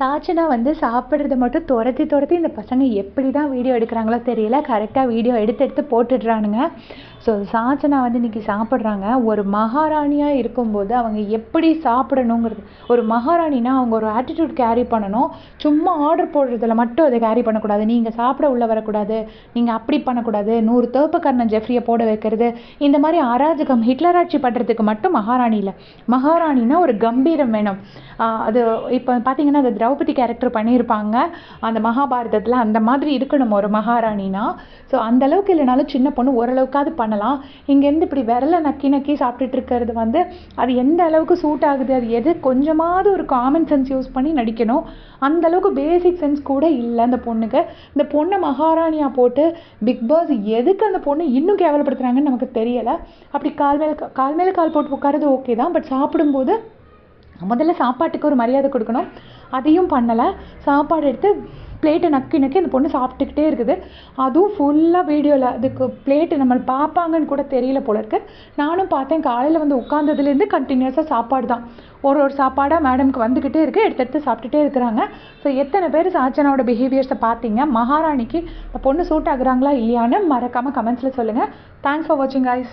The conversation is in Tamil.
சாச்சனா வந்து சாப்பிட்றத மட்டும் துரத்தி துரத்தி இந்த பசங்க எப்படி தான் வீடியோ எடுக்கிறாங்களோ தெரியல. கரெக்டாக வீடியோ எடுத்து எடுத்து போட்டுடுறானுங்க. ஸோ சாச்சனா வந்து இன்றைக்கி சாப்பிட்றாங்க. ஒரு மகாராணியாக இருக்கும்போது அவங்க எப்படி சாப்பிடணுங்கிறது ஒரு மகாராணினா அவங்க ஒரு ஆட்டிடியூட் கேரி பண்ணணும். சும்மா ஆர்டர் போடுறதுல மட்டும் அதை கேரி பண்ணக்கூடாது. நீங்கள் சாப்பிட உள்ளே வரக்கூடாது. நீங்கள் அப்படி பண்ணக்கூடாது. நூறு தோப்புக்கர்ணன் ஜெஃப்ரியை போட வைக்கிறது. இந்த மாதிரி அராஜகம் ஹிட்லர் ஆட்சி பண்ணுறதுக்கு மட்டும் மகாராணி இல்லை. மகாராணினா ஒரு கம்பீரம் வேணும். அது இப்போ பார்த்தீங்கன்னா அது திரௌபதி கேரக்டர் பண்ணியிருப்பாங்க. அந்த மகாபாரதத்தில் அந்த மாதிரி இருக்கணும் ஒரு மகாராணினா. ஸோ அந்தளவுக்கு இல்லைனாலும் சின்ன பொண்ணு ஓரளவுக்காவது பண்ணலாம். இங்கேருந்து இப்படி விரலை நக்கி நக்கி சாப்பிட்டுட்டு இருக்கிறது வந்து அது எந்த அளவுக்கு சூட் ஆகுது அது எது கொஞ்சமாவது ஒரு காமன் சென்ஸ் யூஸ் பண்ணி நடிக்கணும். அந்தளவுக்கு பேசிக் சென்ஸ் கூட இல்லை அந்த பொண்ணுக்கு. இந்த பொண்ணை மகாராணியாக போட்டு பிக் பாஸ் எதுக்கு அந்த பொண்ணு இன்னும் கேவலப்படுத்துகிறாங்கன்னு நமக்கு தெரியலை. அப்படி கால் மேலே கால் மேலே கால் போட்டு உட்காரது ஓகே தான். பட் சாப்பிடும்போது முதல்ல சாப்பாட்டுக்கு ஒரு மரியாதை கொடுக்கணும். அதையும் பண்ணலை. சாப்பாடு எடுத்து பிளேட்டை நக்கி நக்கி அந்த பொண்ணு சாப்பிட்டுக்கிட்டே இருக்குது. அதுவும் ஃபுல்லாக வீடியோவில் அதுக்கு பிளேட்டு நம்ம பார்ப்பாங்கன்னு கூட தெரியல போல இருக்கு. நானும் பார்த்தேன் காலையில் வந்து உட்காந்ததுலேருந்து கண்டினியூஸாக சாப்பாடு தான். ஒரு ஒரு சாப்பாடாக மேடம்க்கு வந்துக்கிட்டே இருக்குது எடுத்து எடுத்து சாப்பிட்டுட்டே இருக்கிறாங்க. ஸோ எத்தனை பேர் சாச்சனாவோட பிஹேவியர்ஸை பார்த்தீங்க? மகாராணிக்கு இந்த பொண்ணு சூட் ஆகுறாங்களா இல்லையான்னு மறக்காமல் கமெண்ட்ஸில் சொல்லுங்கள் தேங்க்ஸ் ஃபார் வாட்சிங் ஐஸ்